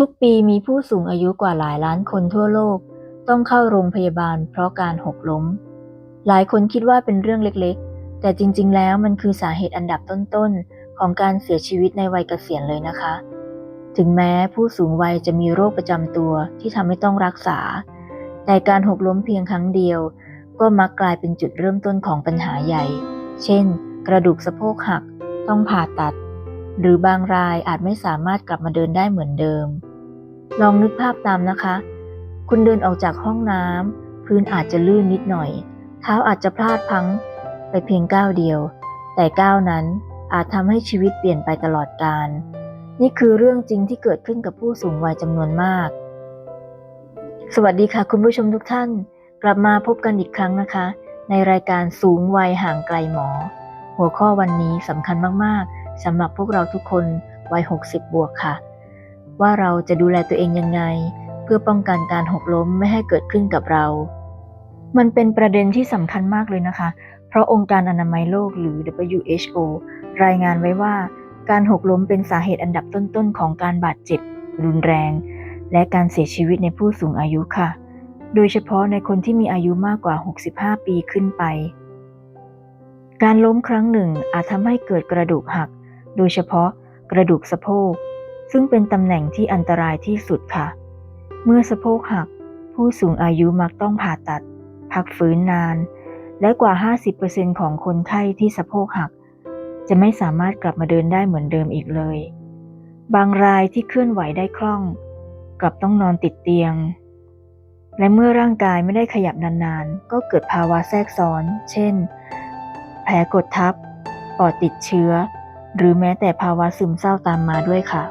ทุกๆ ปีมีผู้สูงอายุกว่าหลายล้านคนทั่วโลก ต้องเข้าโรงพยาบาลเพราะการหกล้ม หลายคนคิดว่าเป็นเรื่องเล็กๆ แต่จริงๆ แล้วมันคือสาเหตุอันดับต้นๆ ของการเสียชีวิตในวัยเกษียณเลยนะคะ ถึงแม้ผู้สูงวัยจะมีโรคประจำตัวที่ทำให้ต้องรักษา แต่การหกล้มเพียงครั้งเดียว ก็มักกลายเป็นจุดเริ่มต้นของปัญหาใหญ่ เช่น กระดูกสะโพกหัก ต้องผ่าตัด หรือบางรายอาจไม่สามารถกลับมาเดินได้เหมือนเดิม ลองนึกภาพตามนะคะ คุณเดินออกจากห้องน้ำพื้นอาจจะลื่นนิดหน่อย เท้าอาจจะพลาดพังไปเพียงก้าวเดียว แต่ก้าวนั้นอาจทำให้ชีวิตเปลี่ยนไปตลอดกาลนี่คือเรื่องจริงที่เกิดขึ้นกับผู้สูงวัยจำนวนมาก สวัสดีค่ะคุณผู้ชมทุกท่าน กลับมาพบกันอีกครั้งนะคะ ในรายการสูงวัยห่างไกลหมอ หัวข้อวันนี้สำคัญมากๆ สำหรับพวกเราทุกคนวัย 60 บวกค่ะ ว่าเราจะดูแลตัวเองยังไง เพื่อป้องกันการหกล้มไม่ให้เกิดขึ้นกับเรา มันเป็นประเด็นที่สำคัญมากเลยนะคะ เพราะองค์การอนามัยโลกหรือ WHO รายงานไว้ว่า การหกล้มเป็นสาเหตุอันดับต้นๆของการบาดเจ็บ รุนแรง และการเสียชีวิตในผู้สูงอายุค่ะ โดยเฉพาะในคนที่มีอายุมากกว่า 65 ปีขึ้นไปการล้มครั้งหนึ่งอาจทำให้เกิดกระดูกหัก โดยเฉพาะกระดูกสะโพก ซึ่งเป็นตำแหน่งที่อันตรายที่สุดค่ะ เมื่อสะโพกหัก ผู้สูงอายุมักต้องผ่าตัด พักฟื้นนาน และกว่า 50%ของคนไข้ที่สะโพกหัก จะไม่สามารถกลับมาเดินได้เหมือนเดิมอีกเลย บางรายที่เคลื่อนไหวได้คล่อง กลับต้องนอนติดเตียง และเมื่อร่างกายไม่ได้ขยับนานๆ ก็เกิดภาวะแทรกซ้อน เช่น แผลกดทับปอดติดเชื้อ หรือแม้แต่ภาวะซึมเศร้าตามมาด้วยค่ะ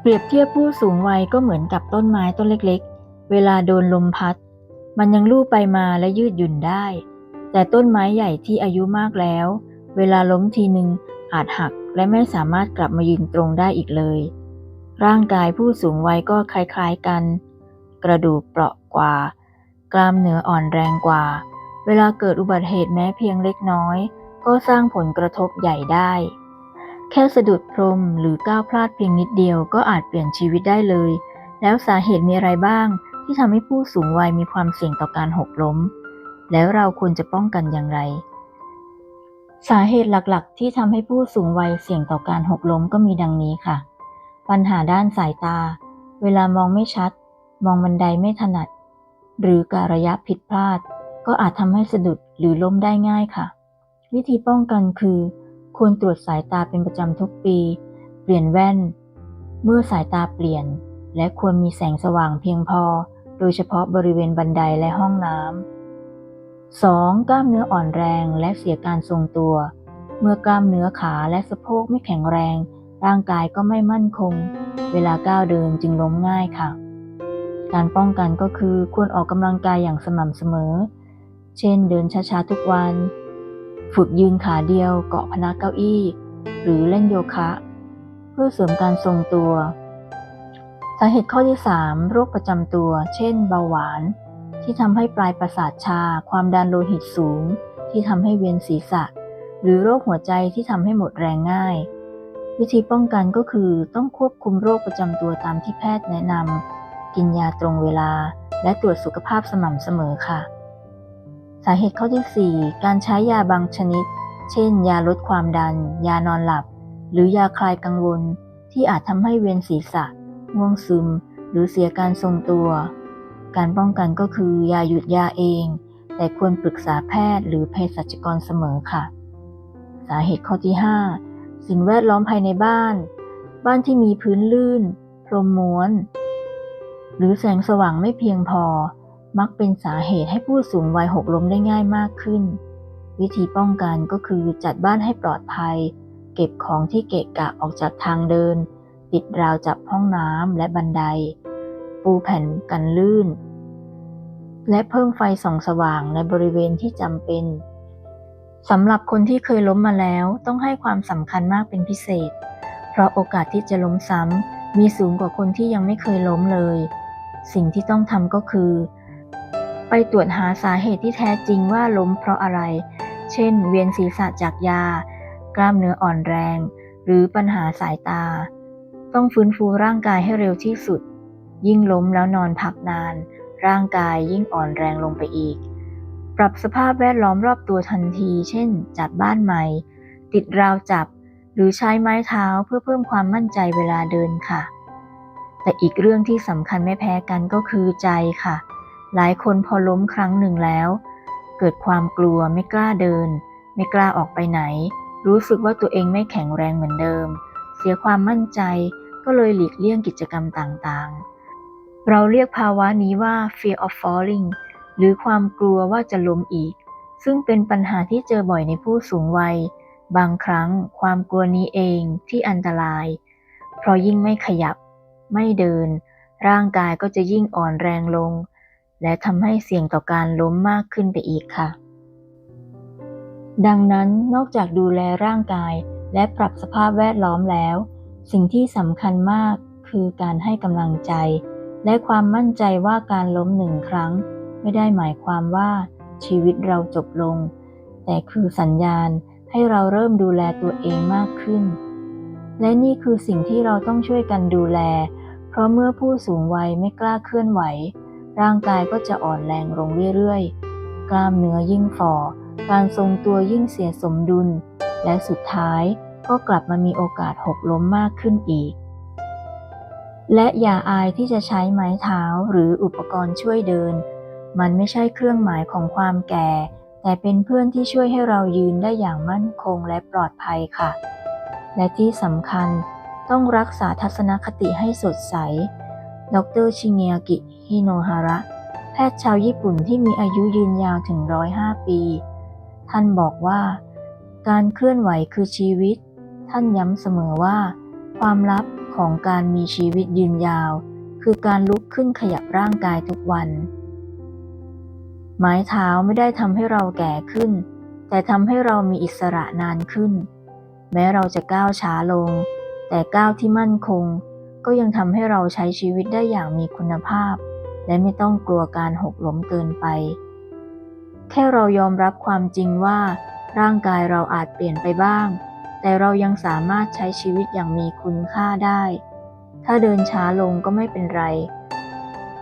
เปรียบเทียบผู้สูงวัยก็เหมือนกับต้นไม้ต้นเล็กๆ เวลาโดนลมพัด มันยังลู่ไปมาและยืดหยุ่นได้ แต่ต้นไม้ใหญ่ที่อายุมากแล้ว เวลาล้มทีหนึ่งอาจหักและไม่สามารถกลับมายืนตรงได้อีกเลย ร่างกายผู้สูงวัยก็คล้ายๆกัน กระดูกเปราะกว่า กล้ามเนื้ออ่อนแรงกว่า เวลาเกิดอุบัติเหตุแม้เพียงเล็กน้อย ก็สร้างผลกระทบใหญ่ได้ แค่สะดุดพรมหรือก้าวพลาดเพียงนิดเดียวก็อาจเปลี่ยนชีวิตได้เลย แล้วสาเหตุมีอะไรบ้างที่ทำให้ผู้สูงวัยมีความเสี่ยงต่อการหกล้ม แล้วเราควรจะป้องกันอย่างไร สาเหตุหลักๆ ที่ทำให้ผู้สูงวัยเสี่ยงต่อการหกล้มก็มีดังนี้ค่ะ ปัญหาด้านสายตา เวลามองไม่ชัด มองบันไดไม่ถนัด หรือการระยะผิดพลาด ก็อาจทำให้สะดุดหรือล้มได้ง่ายค่ะ วิธีป้องกันคือ ควรตรวจสายตาเป็นประจำทุกปี เปลี่ยนแว่น เมื่อสายตาเปลี่ยน และควรมีแสงสว่างเพียงพอ โดยเฉพาะบริเวณบันไดและห้องน้ำ 2. กล้ามเนื้ออ่อนแรงและเสียการทรงตัว เมื่อกล้ามเนื้อขาและสะโพกไม่แข็งแรง ร่างกายก็ไม่มั่นคง เวลาก้าวเดินจึงล้มง่ายค่ะ การป้องกันก็คือควรออกกำลังกายอย่างสม่ำเสมอ เช่น เดินช้าๆทุกวัน ฝึกยืนขาเดียวเกาะพนักเก้าอี้ หรือเล่นโยคะ เพื่อเสริมการทรงตัว สาเหตุข้อที่ 3 โรคประจำตัว เช่น เบาหวาน ที่ทำให้ปลายประสาทชา ความดันโลหิตสูง ที่ทำให้เวียนศีรษะ หรือโรคหัวใจที่ทำให้หมดแรงง่าย วิธีป้องกันก็คือต้องควบคุมโรคประจำตัวตามที่แพทย์แนะนำกินยาตรงเวลา และตรวจสุขภาพสม่ำเสมอค่ะาเหตุข้อที่ 4 การใช้ยาบางชนิด เช่น ยาลดความดัน ยานอนหลับ หรือยาคลายกังวล ที่อาจทำให้เวียนศีรษะ ง่วงซึม หรือเสียการทรงตัว การป้องกันก็คือยาหยุดยาเอง แต่ควรปรึกษาแพทย์หรือเภสัชกรเสมอค่ะ สาเหตุข้อที่ 5 สิ่งแวดล้อมภายในบ้าน บ้านที่มีพื้นลื่น พรมม้วน หรือแสงสว่างไม่เพียงพอ มักเป็นสาเหตุให้ผู้สูงวัยหกล้มได้ง่ายมากขึ้น วิธีป้องกันก็คือจัดบ้านให้ปลอดภัย เก็บของที่เกะกะออกจากทางเดินติดราวจับห้องน้ำและบันได ปูแผ่นกันลื่น และเพิ่มไฟส่องสว่างในบริเวณที่จำเป็นสำหรับคนที่เคยล้มมาแล้วต้องให้ความสำคัญมากเป็นพิเศษ เพราะโอกาสที่จะล้มซ้ำมีสูงกว่าคนที่ยังไม่เคยล้มเลย สิ่งที่ต้องทำก็คือ ไปตรวจหาสาเหตุที่แท้จริงว่าล้มเพราะอะไร เช่น เวียนศีรษะจากยา กล้ามเนื้ออ่อนแรง หรือปัญหาสายตา ต้องฟื้นฟูร่างกายให้เร็วที่สุด ยิ่งล้มแล้วนอนพักนาน ร่างกายยิ่งอ่อนแรงลงไปอีก ปรับสภาพแวดล้อมรอบตัวทันที เช่น จัดบ้านใหม่ ติดราวจับ หรือใช้ไม้เท้าเพื่อเพิ่มความมั่นใจเวลาเดินค่ะ แต่อีกเรื่องที่สำคัญไม่แพ้กันก็คือใจค่ะ หลายคนพอล้มครั้งหนึ่งแล้ว เกิดความกลัวไม่กล้าเดิน ไม่กล้าออกไปไหน รู้สึกว่าตัวเองไม่แข็งแรงเหมือนเดิม เสียความมั่นใจก็เลยหลีกเลี่ยงกิจกรรมต่างๆ เราเรียกภาวะนี้ว่า fear of falling หรือความกลัวว่าจะล้มอีก ซึ่งเป็นปัญหาที่เจอบ่อยในผู้สูงวัย บางครั้งความกลัวนี้เองที่อันตราย เพราะยิ่งไม่ขยับ ไม่เดิน ร่างกายก็จะยิ่งอ่อนแรงลง และทำให้เสี่ยงต่อการล้มมากขึ้นไปอีกค่ะ ดังนั้นนอกจากดูแลร่างกายและปรับสภาพแวดล้อมแล้ว สิ่งที่สำคัญมากคือการให้กำลังใจ และความมั่นใจว่าการล้มหนึ่งครั้ง ไม่ได้หมายความว่าชีวิตเราจบลง แต่คือสัญญาณให้เราเริ่มดูแลตัวเองมากขึ้น และนี่คือสิ่งที่เราต้องช่วยกันดูแล เพราะเมื่อผู้สูงวัยไม่กล้าเคลื่อนไหว ร่างกายก็จะอ่อนแรงลงเรื่อยๆ กล้ามเนื้อยิ่งฝ่อ การทรงตัวยิ่งเสียสมดุล และสุดท้ายก็กลับมามีโอกาสหกล้มมากขึ้นอีก และอย่าอายที่จะใช้ไม้เท้าหรืออุปกรณ์ช่วยเดิน มันไม่ใช่เครื่องหมายของความแก่ แต่เป็นเพื่อนที่ช่วยให้เรายืนได้อย่างมั่นคงและปลอดภัยค่ะ และที่สำคัญต้องรักษาทัศนคติให้สดใส ดรชิเงียกิฮิโนฮาระ แพทย์ชาวญี่ปุ่นที่มีอายุยืนยาวถึง105ปี ท่านบอกว่า การเคลื่อนไหวคือชีวิต ท่านย้ำเสมอว่า ความลับของการมีชีวิตยืนยาว คือการลุกขึ้นขยับร่างกายทุกวัน ไม้เท้าไม่ได้ทำให้เราแก่ขึ้น แต่ทำให้เรามีอิสระนานขึ้น แม้เราจะก้าวช้าลง แต่ก้าวที่มั่นคง ก็ยังทำให้เราใช้ชีวิตได้อย่างมีคุณภาพ และไม่ต้องกลัวการหกล้มเกินไป แค่เรายอมรับความจริงว่า ร่างกายเราอาจเปลี่ยนไปบ้าง แต่เรายังสามารถใช้ชีวิตอย่างมีคุณค่าได้ ถ้าเดินช้าลงก็ไม่เป็นไร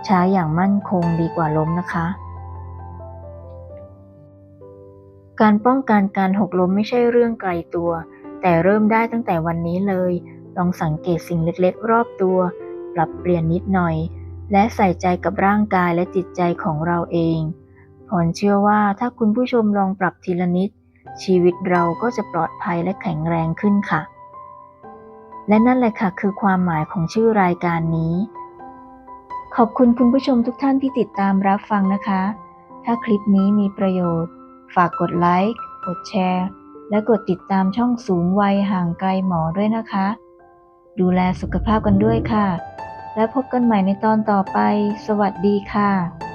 ช้าอย่างมั่นคงดีกว่าล้มนะคะ การป้องกันการหกล้มไม่ใช่เรื่องไกลตัว แต่เริ่มได้ตั้งแต่วันนี้เลย ลองสังเกตสิ่งเล็กๆ รอบตัว ปรับเปลี่ยนนิดหน่อย และใส่ใจกับร่างกายและจิตใจของเราเองผลเชื่อว่าถ้าคุณผู้ชมลองปรับทีละนิด ชีวิตเราก็จะปลอดภัยและแข็งแรงขึ้นค่ะ และนั่นแหละค่ะคือความหมายของชื่อรายการนี้ ขอบคุณคุณผู้ชมทุกท่านที่ติดตามรับฟังนะคะ ถ้าคลิปนี้มีประโยชน์ ฝากกดไลค์กดแชร์ และกดติดตามช่องสูงวัยห่างไกลหมอด้วยนะคะ ดูแลสุขภาพกันด้วยค่ะ และพบกันใหม่ในตอนต่อไป สวัสดีค่ะ